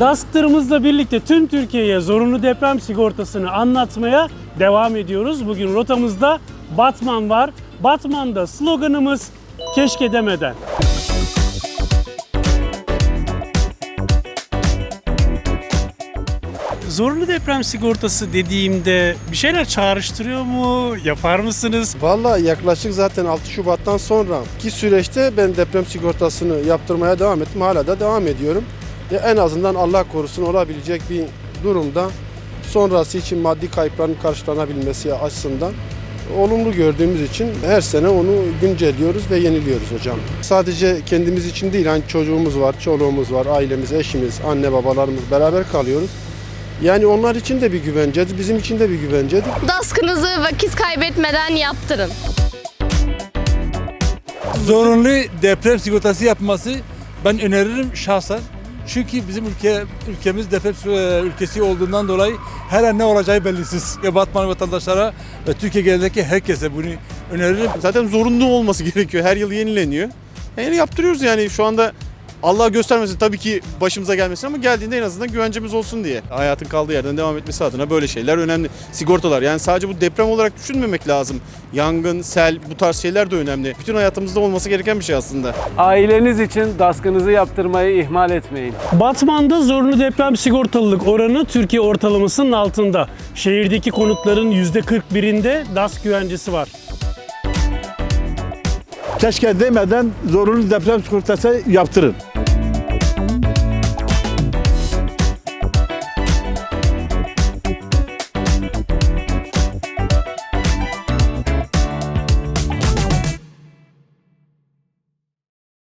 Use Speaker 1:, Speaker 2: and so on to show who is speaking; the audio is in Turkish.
Speaker 1: DASK'larımızla birlikte tüm Türkiye'ye zorunlu deprem sigortasını anlatmaya devam ediyoruz. Bugün rotamızda Batman var. Batman'da sloganımız keşke demeden. Zorunlu deprem sigortası dediğimde bir şeyler çağrıştırıyor mu? Yapar mısınız?
Speaker 2: Valla yaklaşık zaten 6 Şubat'tan sonraki süreçte ben deprem sigortasını yaptırmaya devam ettim. Hala da devam ediyorum. Ya en azından Allah korusun olabilecek bir durumda sonrası için maddi kayıpların karşılanabilmesi açısından olumlu gördüğümüz için her sene onu güncelliyoruz ve yeniliyoruz hocam. Sadece kendimiz için değil, hani çocuğumuz var, çoluğumuz var, ailemiz, eşimiz, anne babalarımız beraber kalıyoruz. Yani onlar için de bir güvencedir, bizim için de bir güvencedir.
Speaker 3: DASK'ınızı vakit kaybetmeden yaptırın.
Speaker 4: zorunlu deprem sigortası yapması ben öneririm şahsen. Çünkü bizim ülke ülkemiz deprem ülkesi olduğundan dolayı her an ne olacağı bellisiz. Batman vatandaşlara ve Türkiye genelindeki herkese bunu öneririm.
Speaker 5: Zaten zorunlu olması gerekiyor. Her yıl yenileniyor. Yani yaptırıyoruz yani şu anda Allah göstermesin tabii ki başımıza gelmesin ama geldiğinde en azından güvencemiz olsun diye. Hayatın kaldığı yerden devam etmesi adına böyle şeyler önemli. Sigortalar yani sadece bu deprem olarak düşünmemek lazım. Yangın, sel bu tarz şeyler de önemli. Bütün hayatımızda olması gereken bir şey aslında.
Speaker 6: Aileniz için DASK'ınızı yaptırmayı ihmal etmeyin.
Speaker 1: Batman'da zorunlu deprem sigortalılık oranı Türkiye ortalamasının altında. Şehirdeki konutların %41'inde DASK güvencesi var.
Speaker 7: keşke demeden zorunlu deprem sigortası yaptırın.